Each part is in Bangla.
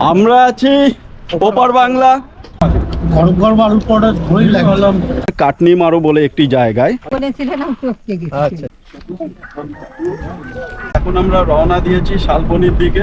আমরা আছি ওপার বাংলা। কাটনি মারো বলে একটি জায়গায়। এখন আমরা রওনা দিয়েছি শালবনির দিকে।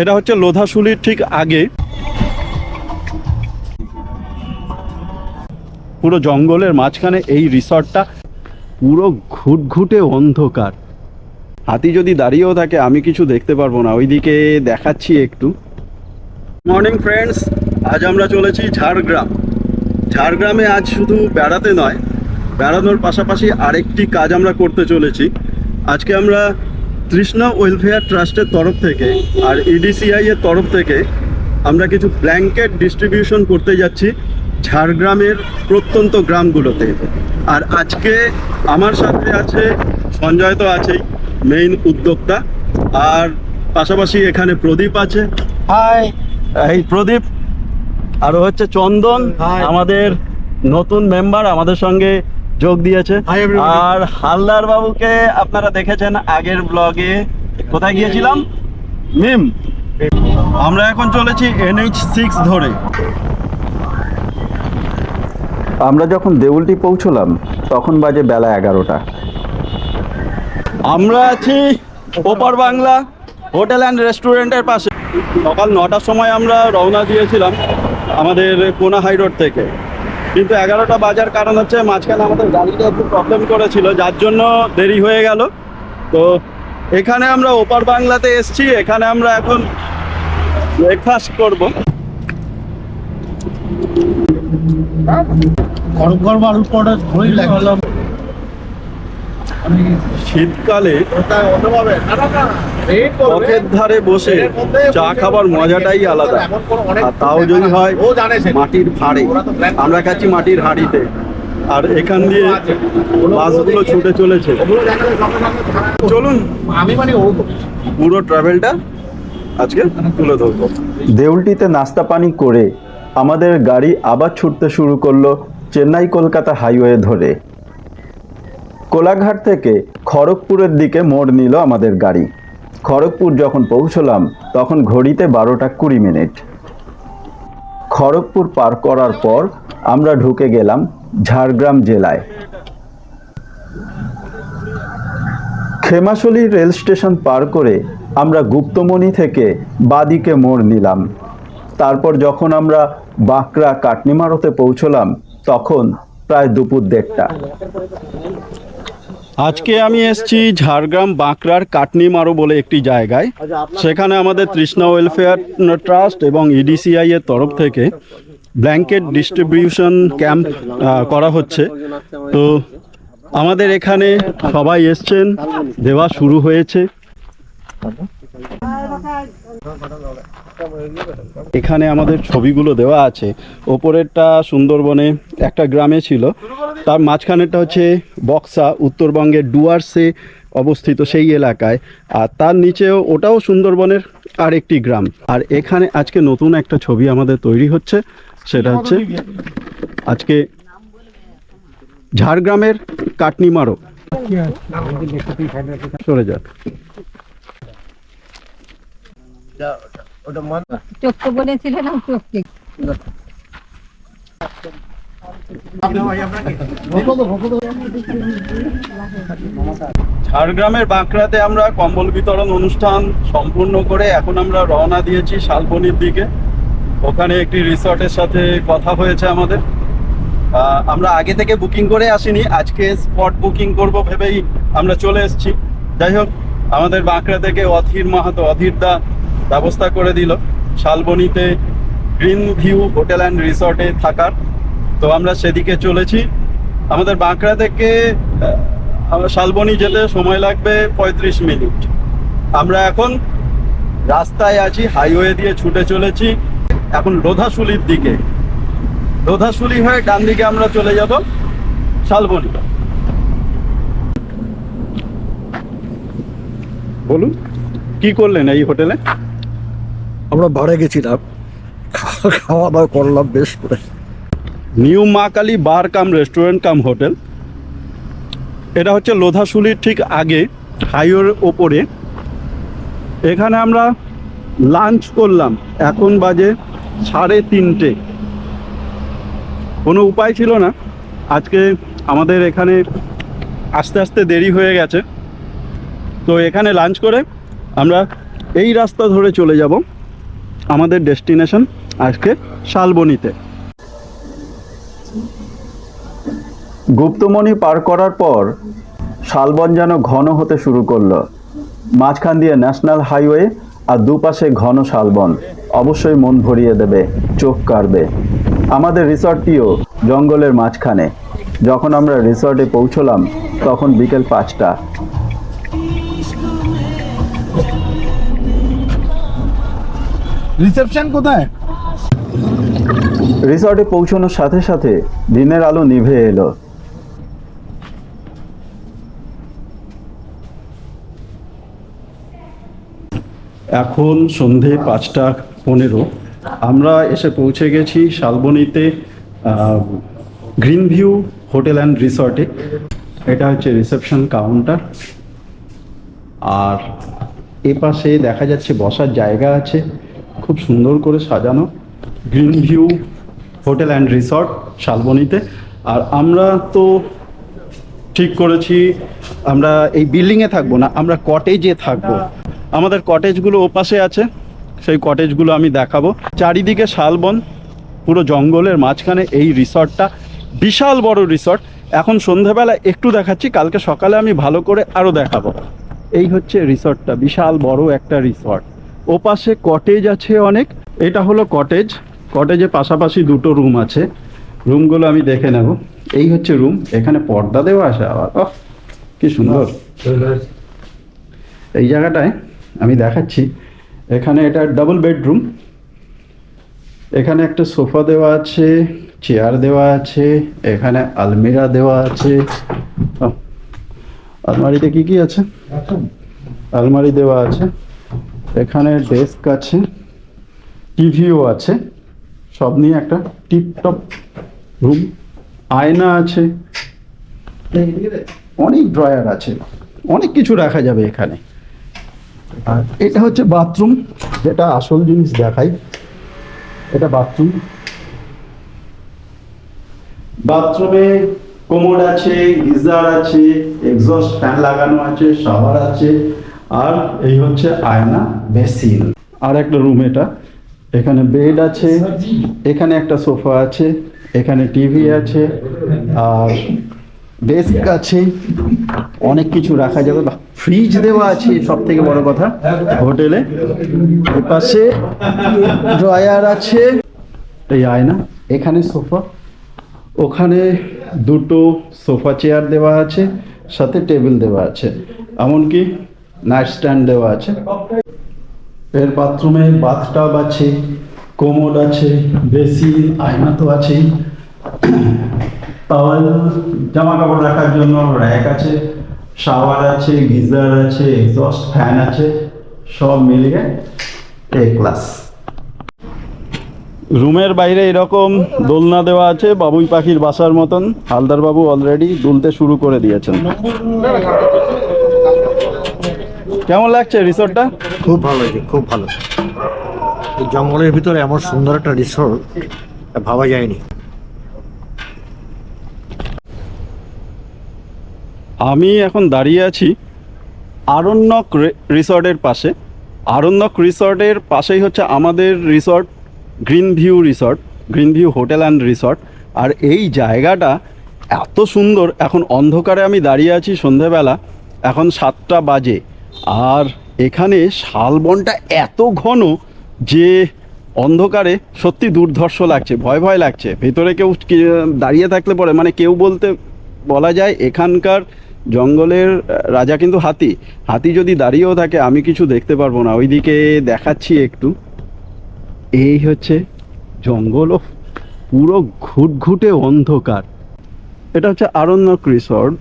এটা হচ্ছে লোধাশুলির ঠিক আগে। পুরো জঙ্গলের মাঝখানে এই রিসর্টটা পুরো ঘুটঘুটে অন্ধকার। হাতি যদি দাঁড়িয়েও থাকে, আমি কিছু দেখতে পারব না। ওইদিকে দেখাচ্ছি একটু। মর্নিং ফ্রেন্ডস আজ আমরা চলেছি ঝাড়গ্রাম। ঝাড়গ্রামে আজ শুধু বেড়াতে নয়, বেড়ানোর পাশাপাশি আরেকটি কাজ আমরা করতে চলেছি। আজকে আমরা তৃষ্ণা ওয়েলফেয়ার ট্রাস্টের তরফ থেকে আর ইডিসিআই এর তরফ থেকে আমরা কিছু ব্ল্যাঙ্কেট ডিস্ট্রিবিউশন করতে যাচ্ছি ঝাড়গ্রামের প্রত্যন্ত গ্রামগুলোতে। আর আজকে আমার সাথে আছে, সঞ্জয় তো আছেই। মেইন উদ্যোক্তা। আর পাশাপাশি এখানে প্রদীপ আছে। হাই এই প্রদীপ আরও হচ্ছে চন্দন. আমাদের নতুন মেম্বার আমাদের সঙ্গে যোগ দিয়েছে। আর হালদার বাবুকে আপনারা দেখেছেন আগের ব্লগে কোথায় গিয়েছিলাম? মিম। আমরা এখন চলেছি এনএইচ সিক্স ধরে। আমরা যখন দেউলটি পৌঁছলাম তখন বাজে বেলা এগারোটা। আমরা আছি ওপার বাংলা হোটেল অ্যান্ড রেস্টুরেন্টের পাশে। সকাল নটার সময় আমরা রওনা দিয়েছিলাম আমাদের কোনা হাই রোড থেকে। কিন্তু এগারোটা বাজার কারণ হচ্ছে মাঝখানে আমাদের গাড়িটা একটু প্রবলেম করেছিল, যার জন্য দেরি হয়ে গেল। তো এখানে আমরা ওপার বাংলাতে এসছি, এখানে আমরা এখন ব্রেকফাস্ট করব। ঘর ঘর বালুর পরে ঘড়ি লাগলাম শীতকালে পথের ধারে বসে চা খাবার মজাটাই আলাদা। আর তাও যদি হয়, মাটির ভাঁড়ে আমরা খাচ্ছি মাটির হাঁড়িতে। আর এখান দিয়ে বাসগুলো ছুটে চলেছে। চলুন আমি মানে পুরো ট্রাভেলটা আজকে তুলে ধরবো। দেউলটিতে নাস্তা পানি করে আমাদের গাড়ি আবার ছুটতে শুরু করল চেন্নাই কলকাতা হাইওয়ে ধরে। কোলাঘাট থেকে খড়গপুরের দিকে মোড় নিল আমাদের গাড়ি। খড়গপুর যখন পৌঁছলাম, তখন ঘড়িতে বারোটা কুড়ি মিনিট। খড়গপুর পার করার পর আমরা ঢুকে গেলাম ঝাড়গ্রাম জেলায়। খেমাশলি রেল স্টেশন পার করে আমরা গুপ্তমণি থেকে বাদিকে মোড় নিলাম। তারপর যখন আমরা বাঁকড়া কাটনিমারোতে পৌঁছলাম, তখন প্রায় দুপুর দেড়টা। আজকে আমি এসছি ঝাড়গ্রাম বাঁকড়ার কাটনি মারো বলে একটি জায়গায়। সেখানে আমাদের তৃষ্ণা ওয়েলফেয়ার ট্রাস্ট এবং ইডিসিআই এর তরফ থেকে ব্ল্যাঙ্কেট ডিস্ট্রিবিউশন ক্যাম্প করা হচ্ছে। তো আমাদের এখানে সবাই এসছেন, দেওয়া শুরু হয়েছে। এখানে আমাদের ছবিগুলো দেওয়া আছে। ওপরেরটা সুন্দরবনে একটা গ্রামে ছিল। তার মাঝখানেরটা হচ্ছে বক্সা উত্তরবঙ্গের ডুয়ার্সে অবস্থিত সেই এলাকায়। আর তার নিচেও ওটাও সুন্দরবনের আরেকটি গ্রাম। আর এখানে আজকে নতুন একটা ছবি আমাদের তৈরি হচ্ছে সেটা হচ্ছে আজকে ঝাড়গ্রামের কাটনিমারো। সরে যাক চোখকে বলেছিলেন চোখকে? ঝাড়গ্রামের বাঁকড়াতে আমরা কম্বল বিতরণ অনুষ্ঠান সম্পূর্ণ করে এখন আমরা রওনা দিয়েছি শালবনির দিকে। ওখানে একটি রিসর্টের সাথে কথা হয়েছে আমাদের। আহ, আমরা আগে থেকে বুকিং করে আসিনি আজকে স্পট বুকিং করব ভেবেই আমরা চলে এসেছি। যাই হোক আমাদের বাঁকড়া থেকে অধীর মাহাতো অধীর দা ব্যবস্থা করে দিল। শালবনিতে গ্রিন ভিউ হোটেল অ্যান্ড রিসর্টে থাকার। তো আমরা সেদিকে চলেছি। আমাদের বাঁকড়া থেকে শালবনি যেতে সময় লাগবে পঁয়ত্রিশ মিনিট। আমরা এখন রাস্তায় আছি, হাইওয়ে দিয়ে ছুটে চলেছি। এখন লোধাশুলির দিকে। লোধাশুলি হয়ে ডান দিকে আমরা চলে যাব শালবনি। বলুন, কি করলেন এই হোটেলে? আমরা ভাড়ে গেছিলাম। খাওয়া দাওয়া করলাম বেশ করে। New Maa Kali bar cum restaurant cum hotel. এটা হচ্ছে লোধাশুলির ঠিক আগে, হাইওয়ের ওপরে। এখানে আমরা লাঞ্চ করলাম। এখন বাজে সাড়ে তিনটে। কোনো উপায় ছিল না। আজকে আমাদের এখানে আস্তে আস্তে দেরি হয়ে গেছে। তো এখানে লাঞ্চ করে আমরা এই রাস্তা ধরে চলে যাব। আমাদের ডেস্টিনেশন আজকে শালবনিতে। গুপ্তমণি পার করার পর শালবন যেন ঘন হতে শুরু করল। মাঝখান দিয়ে ন্যাশনাল হাইওয়ে আর দুপাশে ঘন শালবন। অবশ্যই মন ভরিয়ে দেবে, চোখ কাড়বে। আমাদের রিসর্টটিও জঙ্গলের মাঝখানে। যখন আমরা রিসর্টে পৌঁছলাম, তখন বিকেল পাঁচটা। রিসেপশন কোথায়? রিসর্টে পৌঁছানোর সাথে সাথে দিনের আলো নিভে এলো। এখন সন্ধে পাঁচটা পনেরো। আমরা এসে পৌঁছে গেছি শালবনিতে গ্রিন ভিউ হোটেল অ্যান্ড রিসর্টে এটা হচ্ছে রিসেপশন কাউন্টার আর এ পাশে দেখা যাচ্ছে বসার জায়গা আছে। খুব সুন্দর করে সাজানো। Green view hotel and resort শালবনিতে। আর আমরা তো ঠিক করেছি, আমরা এই বিল্ডিংয়ে থাকব না, আমরা কটেজে থাকব। আমাদের কটেজগুলো ওপাশে আছে, সেই কটেজগুলো আমি দেখাবো। চারিদিকে শালবন, পুরো জঙ্গলের মাঝখানে এই রিসর্টটা, বিশাল বড় রিসর্ট। এখন সন্ধ্যাবেলা একটু দেখাচ্ছি, কালকে সকালে আমি ভালো করে আরও দেখাবো। এই হচ্ছে রিসর্টটা, বিশাল বড় একটা রিসর্ট। ওপাশে কটেজ আছে অনেক। এটা হলো কটেজ কটেজে পাশাপাশি দুটো রুম আছে। রুমগুলো আমি দেখে নেব। এই হচ্ছে রুম এখানে পর্দা দেওয়া আছে আবার। কি সুন্দর। এই জায়গাটায় আমি দেখাচ্ছি। এখানে এটা ডাবল বেডরুম এখানে একটা সোফা দেওয়া আছে চেয়ার দেওয়া আছে এখানে আলমিরা দেওয়া আছে। আলমারিতে কি কি আছে? আলমারি দেওয়া আছে। এখানে ডেস্ক আছে টিভিও আছে, সব নিয়ে একটা টিপটপ রুম আয়না আছে, অনেক ড্রয়ার আছে, অনেক কিছু রাখা যাবে এখানে। আর এটা হচ্ছে বাথরুম যেটা আসল জিনিস দেখাই। এটা বাথরুম বাথরুমে কোমোড আছে গিজার আছে এক্সস্ট ফ্যান লাগানো আছে শাওয়ার আছে। আর এই হচ্ছে আয়না বেসিন। আর একটা রুম এটা। এখানে বেড আছে, এখানে একটা সোফা আছে, এখানে টিভি আছে, আর ডেস্ক আছে। অনেক কিছু রাখা যাবে। ফ্রিজ দেওয়া আছে সব থেকে বড় কথা হোটেলে। এপাশে ড্রয়ার আছে। এই আয়না, এখানে সোফা। ওখানে দুটো সোফা চেয়ার দেওয়া আছে, সাথে টেবিল দেওয়া আছে। এমনকি নাইট স্ট্যান্ড দেওয়া আছে। এর বাথরুমে বাথটাব আছে কোমোড আছে বেসিন আয়না তো আছেই। টাওয়াল জামা কাপড় রাখার জন্য র্যাক আছে শাওয়ার আছে গিজার আছে এক্সস্ট ফ্যান আছে, সব মিলিয়ে এ ক্লাস রুমের বাইরে এরকম দোলনা দেওয়া আছে, বাবুই পাখির বাসার মতন। হালদার বাবু অলরেডি দুলতে শুরু করে দিয়েছেন। কেমন লাগছে রিসোর্টটা? খুব ভালো খুব ভালো। এই জঙ্গলের ভিতরে এমন সুন্দর একটা রিসোর্ট ভাবা যায়নি। আমি এখন দাঁড়িয়ে আছি আরণ্যক রিসর্টের পাশে। আরণ্যক রিসর্টের পাশেই হচ্ছে আমাদের resort green view resort green view hotel and resort. আর এই জায়গাটা এত সুন্দর এখন অন্ধকারে আমি দাঁড়িয়ে আছি সন্ধেবেলা এখন সাতটা বাজে। আর এখানে শালবনটা এত ঘন যে অন্ধকারে সত্যি দুর্ধর্ষ লাগছে, ভয় ভয় লাগছে। ভেতরে কেউ দাঁড়িয়ে থাকলে পরে মানে কেউ বলতে বলা যায় এখানকার জঙ্গলের রাজা কিন্তু হাতি। হাতি যদি দাঁড়িয়েও থাকে, আমি কিছু দেখতে পারব না। ওইদিকে দেখাচ্ছি একটু। এই হচ্ছে জঙ্গল। ও পুরো ঘুটঘুটে অন্ধকার। এটা হচ্ছে আরণ্যক রিসর্ট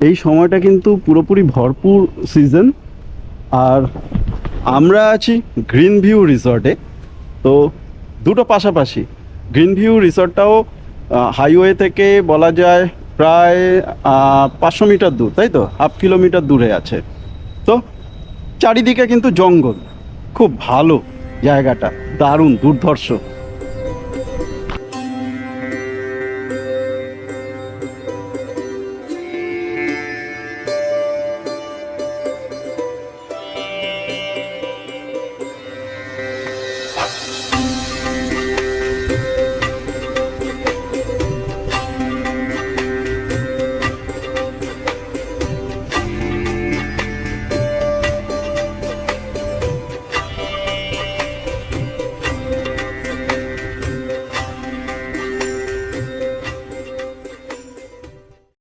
এই সময়টা কিন্তু পুরোপুরি ভরপুর সিজন আর আমরা আছি গ্রিন ভিউ রিসর্টে তো দুটো পাশাপাশি গ্রিন ভিউ রিসর্টটাও হাইওয়ে থেকে বলা যায় প্রায় পাঁচশো মিটার দূর, তাই তো? হাফ কিলোমিটার দূরে আছে। তো চারিদিকে কিন্তু জঙ্গল। খুব ভালো জায়গাটা, দারুণ, দুর্ধর্ষ।